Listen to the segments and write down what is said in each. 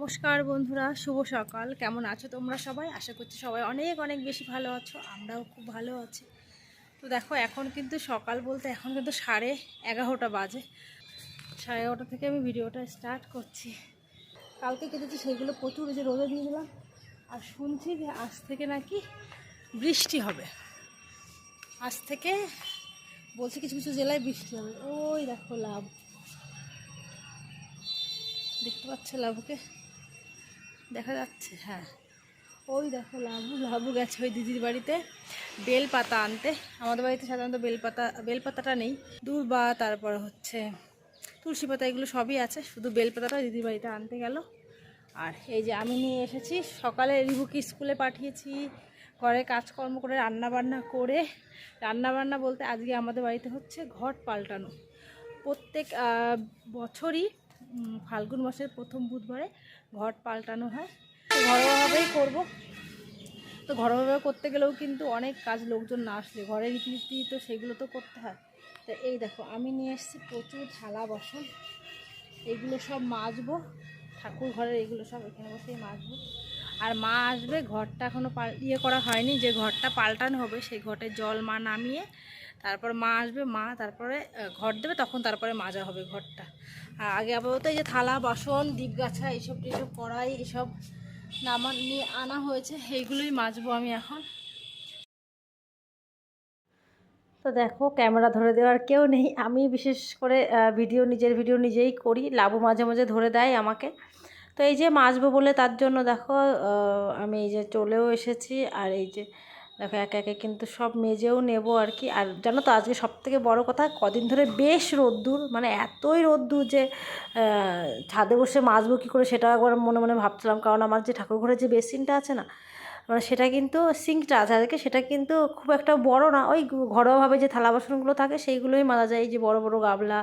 নমস্কার বন্ধুরা, শুভ সকাল। কেমন আছো তোমরা সবাই? আশা করছি সবাই অনেক অনেক বেশি ভালো আছো, আমরাও খুব ভালো আছি। তো দেখো, এখন কিন্তু সকাল বলতে এখন কিন্তু সাড়ে এগারোটা বাজে। সাড়ে এগারোটা থেকে আমি ভিডিওটা স্টার্ট করছি। কালকে কেটেছি সেইগুলো প্রচুর যে রোদে দিয়ে দিলাম। আর শুনছি যে আজ থেকে নাকি বৃষ্টি হবে। আজ থেকে বলছে কিছু কিছু জেলায় বৃষ্টি হবে। ওই দেখো লাভ দেখতে পাচ্ছ লাভুকে দেখা যাচ্ছে হ্যাঁ। ওই দেখো লাভু লাভু গেছে ওই দিদির বাড়িতে। বেল পাতা আনতে। আমাদের বাড়িতে সাধারণত বেলপাতা, বেলপাতাটা নেই। দূর্বা, তারপর হচ্ছে তুলসী পাতা, এগুলো সবই আছে। শুধু বেল বেলপাতাটা দিদির বাড়িতে আনতে গেল। আর এই যে আমি নিয়ে এসেছি, সকালে রিবুকে স্কুলে পাঠিয়েছি। ঘরে কাজকর্ম করে রান্না বান্না করে। রান্নাবান্না বলতে আজকে আমাদের বাড়িতে হচ্ছে ঘট পাল্টানো। প্রত্যেক বছরই ফাল্গুন মাসের প্রথম বুধবারে ঘট পাল্টানো হয়। ঘরোয়াভাবেই করব। তো ঘরোয়াভাবে করতে গেলেও কিন্তু অনেক কাজ লোকজন না আসলে ঘরের রীতিনীতি তো সেগুলো তো করতে হয়। তো এই দেখো, আমি নিয়ে এসেছি প্রচুর থালা বাসন। এগুলো সব মাজবো। ঠাকুর ঘরের এগুলো সব এখানে বসেই মাজবো। আর মা আসবে, ঘরটা এখনও ইয়ে করা হয়নি। যে ঘরটা পাল্টানো হবে, সেই ঘটে জল মা নামিয়ে তারপর মা আসবে, মা তারপরে ঘর দেবে, তখন তারপরে মাজা হবে ঘরটা। আর আগে আপাতত এই যে থালা, বাসন দীপগাছা এইসব এইসব কড়াই এসব নামা নিয়ে আনা হয়েছে এইগুলোই মাজবো আমি এখন। তো দেখো, ক্যামেরা ধরে দেওয়ার কেউ নেই। আমি বিশেষ করে ভিডিও, নিজের ভিডিও নিজেই করি। লাবু মাঝে মাঝে ধরে দেয় আমাকে। তো এই যে মাজবো বলে তার জন্য দেখো আমি এই যে চলেও এসেছি, আর এই যে দেখো একে একে কিন্তু সব মেজেও নেব আর কি। আর জানো তো আজকে সব থেকে বড়ো কথা, কদিন ধরে বেশ রোদ্দুর মানে এতই রোদ্দুর যে ছাদে বসে মাজবো কী করে সেটা একবার মনে মনে ভাবছিলাম। কারণ আমার যে ঠাকুর ঘরের যে বেসিনটা আছে না মানে সেটা কিন্তু সিঙ্কটা আছে। আজকে সেটা কিন্তু খুব একটা বড় না, ওই ঘরোয়াভাবে যে থালা বাসনগুলো থাকে সেইগুলোই মাজা যায়। এই যে বড় বড় গাবলা,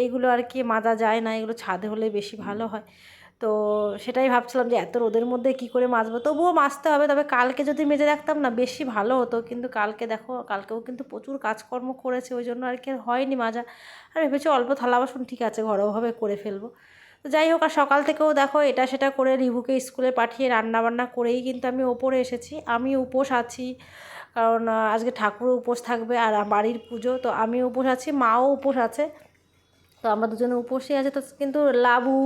এইগুলো আর কি মাজা যায় না। এগুলো ছাদে হলে বেশি ভালো হয়। তো সেটাই ভাবছিলাম যে এত রোদের মধ্যে কি করে মাজবো? তবুও মাজতে হবে, তবে কালকে যদি মেজে রাখতাম না, বেশি ভালো হতো। কিন্তু কালকে দেখো, কালকেও কিন্তু প্রচুর কাজকর্ম করেছে, ওই জন্য আর কি হয়নি মাজা। আর ভেবেছি অল্প থালা বাসন ঠিক আছে, ঘরোয়াভাবে করে ফেলব। তো যাই হোক, আর সকাল থেকেও দেখো, এটা সেটা করে রিভুকে স্কুলে পাঠিয়ে রান্না বান্না করেই কিন্তু আমি ওপরে এসেছি। আমি উপোস আছি, কারণ আজকে ঠাকুরও উপোস থাকবে আর বাড়ির পুজো, তো আমি উপোস আছি, মাও উপোস আছে। তো আমরা দুজনে উপসে আছে, তো কিন্তু লাবু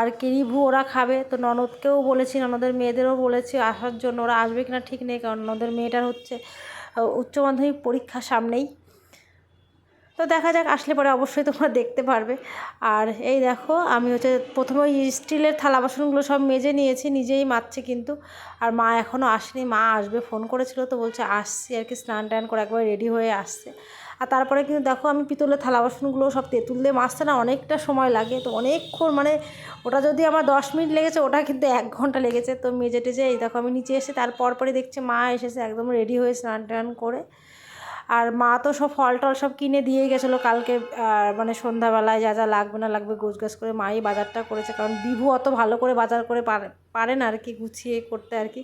আর কি রিভু ওরা খাবে। তো ননদকেও বলেছি, ননদের মেয়েদেরও বলেছি, আসার জন্য ওরা আসবে কিনা ঠিক নেই, কারণ ননদের মেয়েটার হচ্ছে উচ্চ মাধ্যমিক পরীক্ষা সামনেই। তো দেখা যাক, আসলে পরে অবশ্যই তোমরা দেখতে পারবে। আর এই দেখো, আমি হচ্ছে প্রথমে ওই স্টিলের থালা বাসনগুলো সব মেজে নিয়েছি, নিজেই মাজছে কিন্তু। আর মা এখনও আসেনি, মা আসবে, ফোন করেছিল, তো বলছে আসছি আর কি স্নান টান করে একবার রেডি হয়ে আসছে। আর তারপরে কিন্তু দেখো আমি পিতলের থালা বাসনগুলো সব তেঁতুল দিয়ে মাজতে না অনেকটা সময় লাগে। তো অনেকক্ষণ মানে ওটা যদি আমার দশ মিনিট লেগেছে, ওটা কিন্তু এক ঘণ্টা লেগেছে। তো মেজে টেজে এই দেখো আমি নিচে এসে তারপর পরে দেখছি মা এসেছে একদম রেডি হয়ে স্নান টান করে। আর মা তো সব ফল টল সব কিনে দিয়ে গেছিল কালকে মানে সন্ধ্যাবেলায় যা যা লাগবে না লাগবে গোছ গাছ করে মাই বাজারটা করেছে। কারণ বিভু অত ভালো করে বাজার করে পারে না আর কি, গুছিয়ে করতে আর কি।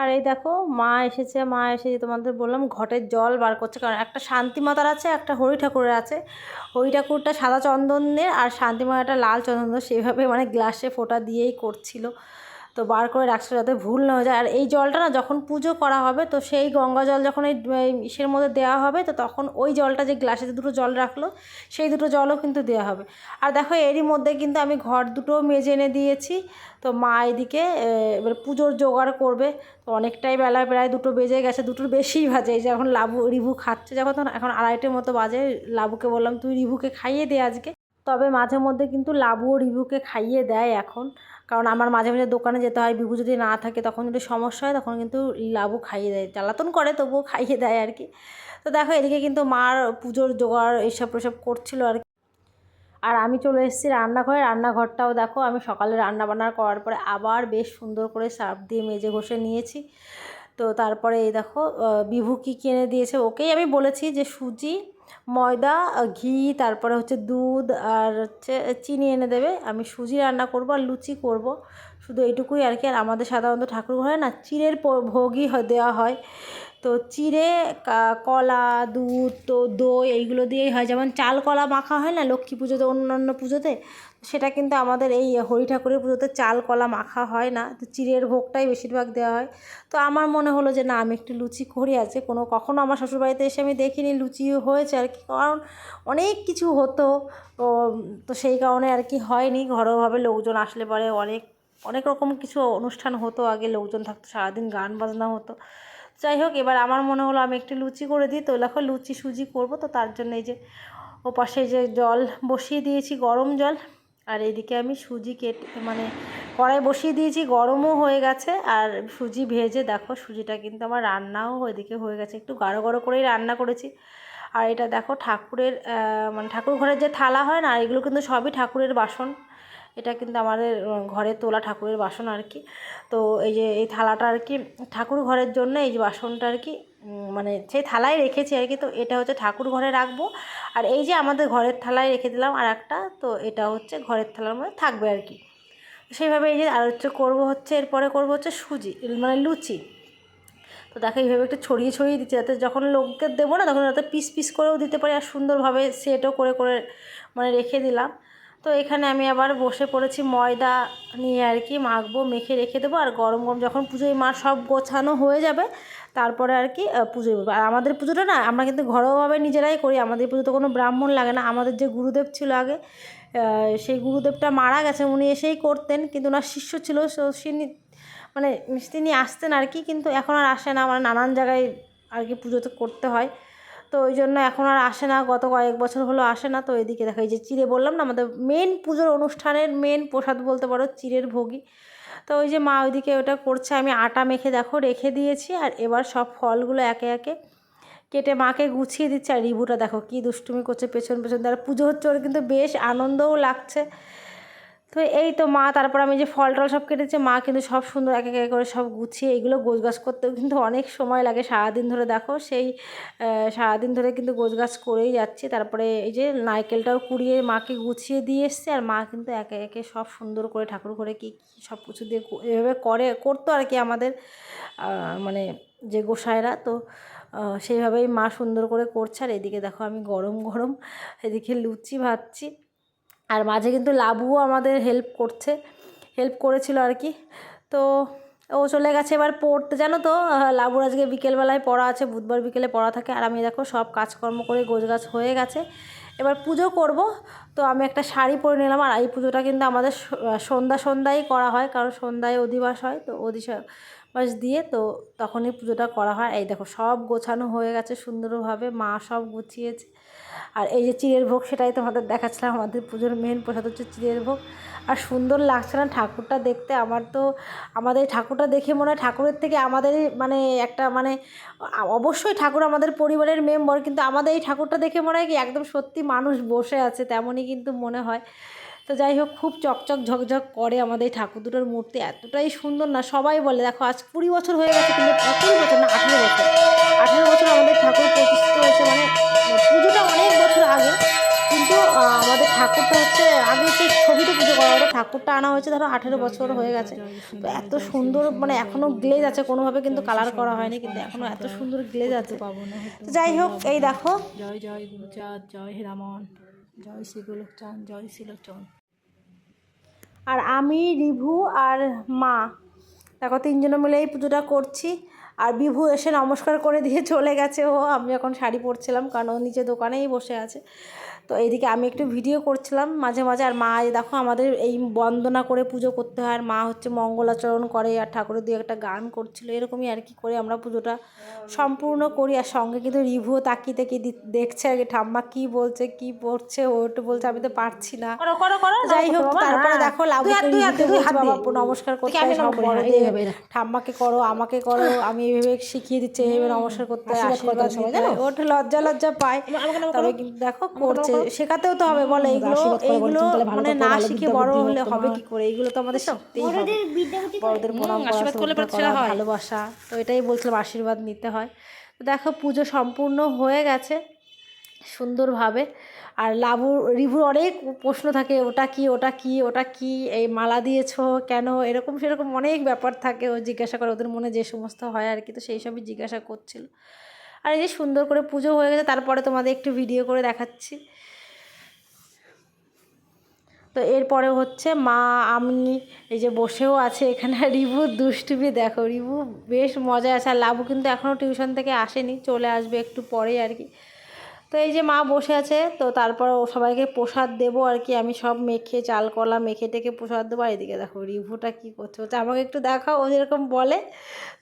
আর এই দেখো, মা এসেছে, মা এসে তোমাদের বললাম ঘটের জল বার করছে। কারণ একটা শান্তি মাতার আছে, একটা হরি ঠাকুরের আছে। হরি ঠাকুরটা সাদা চন্দনের আর শান্তি মাতাটা লাল চন্দন সেভাবে মানে গ্লাসে ফোটা দিয়েই করছিল। তো বার করে রাখছিল যাতে ভুল না হয়ে যায়। আর এই জলটা না যখন পুজো করা হবে, তো সেই গঙ্গা জল যখন এই ইসের মধ্যে দেওয়া হবে, তো তখন ওই জলটা যে গ্লাসে দুটো জল রাখল, সেই দুটো জলও কিন্তু দেওয়া হবে। আর দেখো, এরই মধ্যে কিন্তু আমি ঘর দুটো মেজে এনে দিয়েছি। তো মা এদিকে এবার পুজোর জোগাড় করবে। তো অনেকটাই বেলা, প্রায় দুটো বেজে গেছে, দুটোর বেশিই বাজে। এই যে এখন লাবু, রিভু খাচ্ছে যখন, তখন এখন আড়াইটের মতো বাজে। লাবুকে বললাম, তুই রিভুকে খাইয়ে দে আজকে। তবে মাঝে মধ্যে কিন্তু লাবু ও রিভুকে খাইয়ে দেয় এখন। কারণ আমার মাঝে মাঝে দোকানে যেতে হয়, বিভু যদি না থাকে তখন যদি সমস্যা হয় তখন কিন্তু লাবু খাইয়ে দেয়, জ্বালাতন করে তবুও খাইয়ে দেয় আর কি। তো দেখো এদিকে কিন্তু মার পুজোর জোগাড় এইসব এসব করছিল আর আর আমি চলে এসেছি রান্নাঘরে, রান্নাঘরটাও দেখো আমি সকালে রান্না বান্না করার পরে আবার বেশ সুন্দর করে সার্ফ দিয়ে মেজে ঘষে নিয়েছি। তো তারপরে এই দেখো বিভু কী কিনে দিয়েছে ওকেই আমি বলেছি যে সুজি ময়দা ঘি, তারপরে হচ্ছে দুধ আর হচ্ছে চিনি এনে দেবে। আমি সুজি রান্না করব আর লুচি করব। শুধু এইটুকুই আর কি। আর আমাদের সাধারণত ঠাকুর ঘরে না, চিড়ের ভোগই দেওয়া হয়। তো চিরে কলা, দুধ, তো দই, এইগুলো দিয়েই হয়। যেমন চাল, কলা মাখা হয় না, লক্ষ্মী পুজোতে, অন্যান্য পুজোতে সেটা কিন্তু আমাদের এই হরি ঠাকুরের পুজোতে চাল, কলা মাখা হয় না। তো চিড়ের ভোগটাই বেশিরভাগ দেওয়া হয়। তো আমার মনে হলো যে, না, আমি একটু লুচি করি আছে। কোনো কখনো আমার শ্বশুরবাড়িতে এসে আমি দেখিনি লুচি হয়েছে আর কি। কারণ অনেক কিছু হতো। তো সেই কারণে আর কি হয়নি। ঘরোয়াভাবে লোকজন আসলে পরে অনেক অনেক রকম কিছু অনুষ্ঠান হতো। আগে লোকজন থাকতো, সারাদিন গান বাজনা হতো। যাই হোক, এবার আমার মনে হলো আমি একটু লুচি করে দিই। তো দেখো, লুচি সুজি করব। তো তার জন্য এই যে ও পাশে যে জল বসিয়ে দিয়েছি, গরম জল। আর এইদিকে আমি সুজি কেটে মানে কড়াই বসিয়ে দিয়েছি, গরমও হয়ে গেছে। আর সুজি ভেজে দেখো, সুজিটা কিন্তু আমার রান্নাও ওইদিকে হয়ে গেছে। একটু গাঢ় গাঢ় করেই রান্না করেছি। আর এটা দেখো, ঠাকুরের মানে ঠাকুর ঘরের যে থালা হয় না, এগুলো কিন্তু সবই ঠাকুরের বাসন। এটা কিন্তু আমাদের ঘরে তোলা ঠাকুরের বাসন আর কি। তো এই যে এই থালাটা আর কি, ঠাকুর ঘরের জন্য এই যে বাসনটা আর কি মানে সেই থালায় রেখেছি আর কি। তো এটা হচ্ছে ঠাকুর ঘরে রাখব। আর এই যে আমাদের ঘরের থালায় রেখে দিলাম আর একটা তো এটা হচ্ছে ঘরের থালার মধ্যে থাকবে আর কি। সেইভাবে এই যে আর হচ্ছে করব হচ্ছে, এরপরে করব হচ্ছে সুজি মানে লুচি। তো তাকে এইভাবে একটু ছড়িয়ে ছড়িয়ে দিচ্ছি, যাতে যখন লোককে দেবো না, তখন যাতে পিস পিস করেও দিতে পারি আর সুন্দরভাবে সেটও করে করে মানে রেখে দিলাম। তো এখানে আমি আবার বসে পড়েছি, ময়দা নিয়ে আর কি মাখবো, মেখে রেখে দেবো, আর গরম গরম যখন পুজোয় মা সব গোছানো হয়ে যাবে, তারপরে আর কি পুজোয় আর আমাদের পুজোটা না, আমরা কিন্তু ঘরোয়াভাবে নিজেরাই করি, আমাদের পুজোতে কোনো ব্রাহ্মণ লাগে না। আমাদের যে গুরুদেব ছিল আগে সেই গুরুদেবটা মারা গেছে উনি এসেই করতেন, কিন্তু ওনার শিষ্য ছিল, সো তিনি মানে তিনি আসতেন আর কি, কিন্তু এখন আর আসে না মানে নানান জায়গায় আর কি পুজোতে করতে হয়। তো ওই জন্য এখন আর আসে না, গত কয়েক বছর হলো আসে না, তো এদিকে দেখো এই যে চিড়ে বললাম না, আমাদের মেন পুজোর অনুষ্ঠানের মেন প্রসাদ বলতে পারো, চিড়ের ভোগী তো ওই যে মা ওইদিকে ওটা করছে, আমি আটা মেখে দেখো রেখে দিয়েছি, আর এবার সব ফলগুলো একে একে কেটে মাকে গুছিয়ে দিচ্ছে, আর রিবুটা দেখো কী দুষ্টুমি করছে পেছন পেছন। তার পুজো হচ্ছে ওর কিন্তু বেশ আনন্দও লাগছে। তো এই তো মা, তারপর আমি যে ফল টল সব কেটেছে, মা কিন্তু সব সুন্দর এক এক করে সব গুছিয়ে এগুলো গোছগাছ করতেও কিন্তু অনেক সময় লাগে। সারাদিন ধরে দেখো সেই সারাদিন ধরে কিন্তু গোছগাছ করেই যাচ্ছি। তারপরে এই যে নারকেলটাও কুড়িয়ে মাকে গুছিয়ে দিয়ে এসছে আর মা কিন্তু একে একে সব সুন্দর করে ঠাকুর ঘরে কী কী সব কিছু দিয়ে এভাবে করে, করতো আর কি আমাদের মানে যে গোসাইরা। তো সেইভাবেই মা সুন্দর করে করছে। আর এদিকে দেখো আমি গরম গরম এদিকে লুচি ভাজছি। আর মাঝে কিন্তু লাবুও আমাদের হেল্প করছে হেল্প করেছিল আর কি। তো ও চলে গেছে এবার পড়তে। জানো তো লাবুর আজকে বিকেলবেলায় পড়া আছে, বুধবার বিকেলে পড়া থাকে। আর আমি দেখো সব কাজকর্ম করে গোছগাছ হয়ে গেছে। এবার পুজো করব। তো আমি একটা শাড়ি পরে নিলাম। আর এই পুজোটা কিন্তু আমাদের সন্ধ্যা সন্ধ্যায় করা হয়। কারণ সন্ধ্যায় অধিবাস হয়, তো অধিবাস দিয়ে তো তখনই পুজোটা করা হয়। এই দেখো সব গোছানো হয়ে গেছে সুন্দরভাবে। মা সব গুছিয়েছে। আর এই যে চিড়ের ভোগ সেটাই তোমাদের দেখাচ্ছিলাম, আমাদের পুজোর মেন প্রসাদ হচ্ছে চিড়ের ভোগ। আর সুন্দর লাগছে না ঠাকুরটা দেখতে? আমার তো, আমাদের ঠাকুরটা দেখে মনে হয় ঠাকুরের থেকে আমাদের মানে একটা মানে অবশ্যই ঠাকুর আমাদের পরিবারের মেম্বার কিন্তু আমাদের এই ঠাকুরটা দেখে মনে হয় কি একদম সত্যি মানুষ বসে আছে, তেমনই কিন্তু মনে হয়। তো যাই হোক, খুব চকচক ঝকঝক করে আমাদের এই ঠাকুর দুটোর মূর্তি, এতটাই সুন্দর না? সবাই বলে, দেখো আজ কুড়ি বছর হয়ে গেছে, কিন্তু কুড়ি বছর না, আঠেরো বছর। আঠেরো বছর আমাদের ঠাকুর প্রতিষ্ঠিত হয়েছে মানে পুজোটা অনেক বছর আগে। কিন্তু আমাদের ঠাকুরটা হচ্ছে আগে সেই ছবিতে পুজো করা হতো ঠাকুরটা আনা হয়েছে ধরো আঠেরো বছর হয়ে গেছে। তো এত সুন্দর মানে এখনও গ্লেজ আছে কোনোভাবে কিন্তু কালার করা হয়নি কিন্তু এখনও এত সুন্দর গ্লেজ আছে। পাবো না তো যাই হোক এই দেখো। জয় জয় গুরুচাঁদ জয় হেরামন জয় শ্রী গোলকচাঁদ জয় শ্রীলোচন আর আমি রিভু আর মা দেখো তিনজনে মিলে এই পুজোটা করছি। আর বিভু এসে নমস্কার করে দিয়ে চলে গেছে। ও, আমি এখন শাড়ি পরছিলাম, কারণ ও নিচে দোকানেই বসে আছে। তো এদিকে আমি একটু ভিডিও করছিলাম মাঝে মাঝে আর মা দেখো আমাদের এই বন্দনা করে পুজো করতে হয় আর মা হচ্ছে মঙ্গলাচরণ করে আর ঠাকুরের দিয়ে একটা গান করছিল এরকমই আর কি করে আমরা পুজোটা সম্পূর্ণ করি। আর সঙ্গে কিন্তু রিভুও তাকিয়ে তাকিয়ে দি- দেখছে আর কি ঠাম্মা কী বলছে কী পড়ছে ও একটু বলছে আমি তো পারছি না। যাই হোক তারপরে দেখো রিভুকে বলছে, বাবা নমস্কার করতে হয় সব বড়দের ঠাম্মাকে করো আমাকে করো আমি এইভাবে শিখিয়ে দিচ্ছি এইভাবে নমস্কার করতে হয় আশীর্বাদ ওটা লজ্জা লজ্জা পায়। তবে কিন্তু দেখো করছে শেখাতেও তো হবে বলে এগুলো এইগুলো মানে না শিখে বড় হলে হবে কি করে? এইগুলো তো আমাদের শিখতেই হবে। বড়দের প্রণাম করা, ভালোবাসা। তো এটাই বলছিলাম আশীর্বাদ নিতে হয়। তো দেখো পুজো সম্পূর্ণ হয়ে গেছে সুন্দরভাবে। আর লাবু রিভুর অনেক প্রশ্ন থাকে ওটা কি ওটা কি ওটা কি এই মালা দিয়েছ কেন এরকম সেরকম অনেক ব্যাপার থাকে ও জিজ্ঞাসা করে ওদের মনে যে সমস্ত হয় আর কি তো সেই সবই জিজ্ঞাসা করছিল। আর এই যে সুন্দর করে পুজো হয়ে গেছে, তারপরে তোমাদের একটু ভিডিও করে দেখাচ্ছি। তো এরপরে হচ্ছে মা, আমি, এই যে বসেও আছে এখানে। রিভু দুষ্টুমি, দেখো রিভু বেশ মজা আছে। আর লাবু কিন্তু এখনও টিউশন থেকে আসেনি, চলে আসবে একটু পরে আর কি। তো এই যে মা বসে আছে, তো তারপর সবাইকে প্রসাদ দেবো আর কি। আমি সব মেখে, চাল, কলা মেখে টেকে প্রসাদ দেবো। আর এদিকে দেখো রিভুটা কী করছে। বলছে, আমাকে একটু দেখাও, ও যেরকম বলে,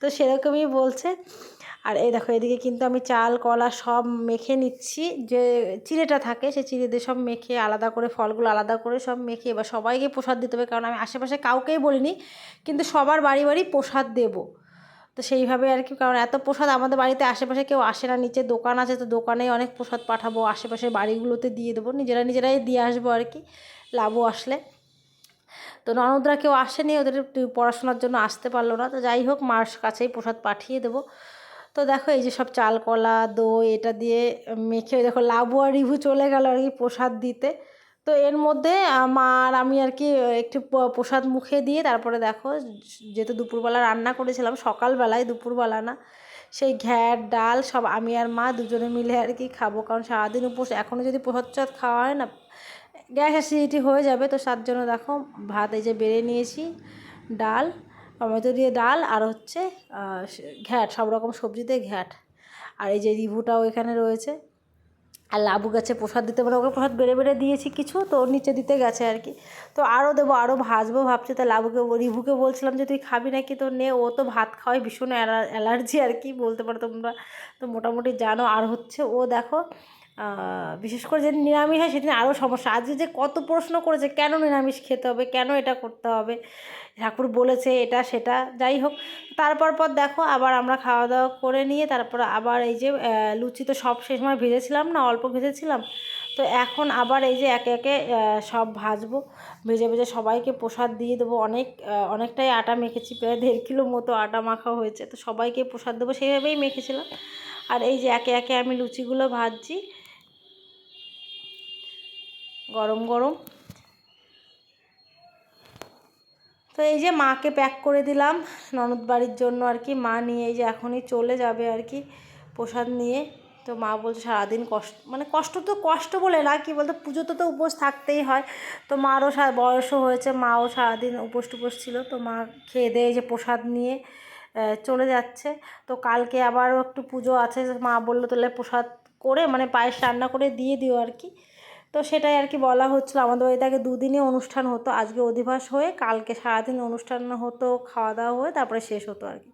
তো সেরকমই বলছে। আর এই দেখো, এদিকে কিন্তু আমি চাল, কলা সব মেখে নিচ্ছি। যে চিড়েটা থাকে, সেই চিড়ে দিয়ে সব মেখে আলাদা করে, ফলগুলো আলাদা করে সব মেখে এবার সবাইকে প্রসাদ দিতে হবে, কারণ আমি আশেপাশে কাউকেই বলিনি, কিন্তু সবার বাড়ি বাড়ি প্রসাদ দেবো। তো সেইভাবে আর কি, কারণ এত প্রসাদ আমাদের বাড়িতে আশেপাশে কেউ আসে না, নিচে দোকান আছে তো দোকানেই অনেক প্রসাদ পাঠাবো, আশেপাশের বাড়িগুলোতে দিয়ে দেবো, নিজেরা নিজেরাই দিয়ে আসব আর কি, লাভও আসলে। তো ননদরা কেউ আসেনি, ওদের পড়াশোনার জন্য আসতে পারল না, তো যাই হোক, মার কাছেই প্রসাদ পাঠিয়ে দেবো। তো দেখো এই যে সব চাল কলা দই এটা দিয়ে মেখে দেখো লাবু আর রিভু চলে গেল আর কি প্রসাদ দিতে। তো এর মধ্যে আর আমি আর কি একটু প্রসাদ মুখে দিয়ে তারপরে দেখো যেহেতু দুপুরবেলা রান্না করেছিলাম, সকালবেলায় দুপুরবেলা না, সেই ঘ্যাট ডাল সব আমি আর মা দুজনে মিলে আর কি খাব। কারণ সারাদিন উপোস এখনও যদি প্রসাদ টসাদ খাওয়া হয় না, গ্যাস অ্যাসিডিটি হয়ে যাবে। তো তার জন্য দেখো ভাত এই যে বেড়ে নিয়েছি, ডাল। টমেটো দিয়ে ডাল আর হচ্ছে ঘ্যাট, সব রকম সবজিতে ঘ্যাট। আর এই যে রিভুটাও এখানে রয়েছে। আর লাবু গাছে প্রসাদ দিতে মানে ওকে প্রসাদ বেড়ে বেড়ে দিয়েছি কিছু, তো ওর নিচে দিতে গেছে আর কি। তো আরও দেবো, আরও ভাজবো ভাবছি। তো লাবুকে, রিভুকে বলছিলাম যে, তুই খাবি নাকি? তো নে, ও তো ভাত খাওয়াই ভীষণ অ্যালার্জি আর কি বলতে পারো তোমরা। তো মোটামুটি জানো। আর হচ্ছে ও দেখো বিশেষ করে যেদিন নিরামিষ হয় সেদিন আরও সমস্যা। আজকে যে কত প্রশ্ন করেছে, কেন নিরামিষ খেতে হবে, কেন এটা করতে হবে, ঠাকুর বলেছে এটা সেটা, যাই হোক। তারপর পর দেখো, আবার আমরা খাওয়া দাওয়া করে নিয়ে তারপর আবার এই যে লুচি তো সব শেষ সময় ভেজেছিলাম না, অল্প ভেজেছিলাম। তো এখন আবার এই যে একে একে সব ভাজবো, ভেজে ভেজে সবাইকে প্রসাদ দিয়ে দেবো। অনেক অনেকটাই আটা মেখেছি, প্রায় দেড় কিলো মতো আটা মাখা হয়েছে। তো সবাইকে প্রসাদ দেবো, সেইভাবেই মেখেছিলাম। আর এই যে একে একে আমি লুচিগুলো ভাজছি গরম গরম। তো এই যে মাকে প্যাক করে দিলাম, ননদ বাড়ির জন্য আর কি। মা নিয়ে এই যে এখনই চলে যাবে আর কি, প্রসাদ নিয়ে। তো মা বলছে সারাদিন কষ্ট মানে কষ্ট তো কষ্ট বলে না, কি বলতো পুজোতে তো উপোস থাকতেই হয়। তো মারও বয়সও হয়েছে, মাও সারাদিন উপোস টুপোস ছিল। তো মা খেয়ে দিয়ে যে প্রসাদ নিয়ে চলে যাচ্ছে। তো কালকে আবারও একটু পুজো আছে। মা বলল তাহলে প্রসাদ করে মানে পায়েস রান্না করে দিয়ে দিও আর কি। তো সেটাই আর কি বলা হচ্ছিল। আমাদের বাড়িতে আগে দুদিনে অনুষ্ঠান হতো। আজকে অধিবাস হয়ে কালকে সারাদিন অনুষ্ঠান হতো খাওয়া দাওয়া হয়ে তারপরে শেষ হতো আর কি।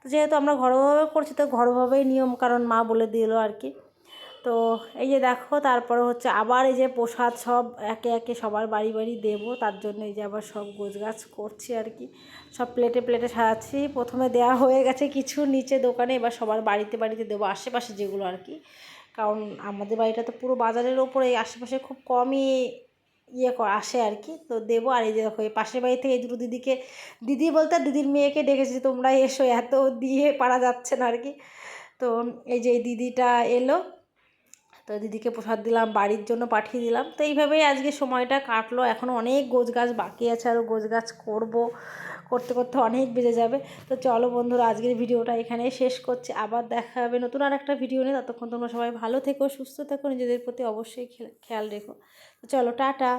তো যেহেতু আমরা ঘরোয়াভাবে করছি, তো ঘরোয়াভাবেই নিয়ম কারণ মা বলে দিল আর কি। তো এই যে দেখো, তারপরে হচ্ছে আবার এই যে প্রসাদ সব একে একে সবার বাড়ি বাড়ি দেবো, তার জন্য এই যে আবার সব গোছগাছ করছি আর কি। সব প্লেটে প্লেটে সাজাচ্ছি। প্রথমে দেওয়া হয়ে গেছে কিছু নিচে দোকানে, এবার সবার বাড়িতে বাড়িতে দেবো, আশেপাশে যেগুলো আর কি। কারণ আমাদের বাড়িটা তো পুরো বাজারের ওপরে, আশেপাশে খুব কমই ইয়ে কর আসে আর কি। তো দেবো, আর এই যে দেখো, এই পাশের বাড়ি থেকে এই দুটো দিদিকে, দিদি বলতে দিদির মেয়েকে ডেকেছি তোমরা এসো, এত দিয়ে পারা যাচ্ছে না আর কি। তো এই যে দিদিটা এলো, তো দিদিকে প্রসাদ দিলাম, বাড়ির জন্য পাঠিয়ে দিলাম। তো এইভাবেই আজকে সময়টা কাটলো এখনও অনেক গোছ গাছ বাকি আছে আরও গোছ গাছ করব। করতে করতে অনেক বেজে যাবে। তো চলো বন্ধুরা, আজকের ভিডিওটা এখানে শেষ করছি। আবার দেখা হবে নতুন আর একটা ভিডিও নিয়ে। ততক্ষণ তোমরা সবাই ভালো থেকো, সুস্থ থেকো, নিজেদের প্রতি অবশ্যই খেয়াল রেখো। তো চলো, টাটা।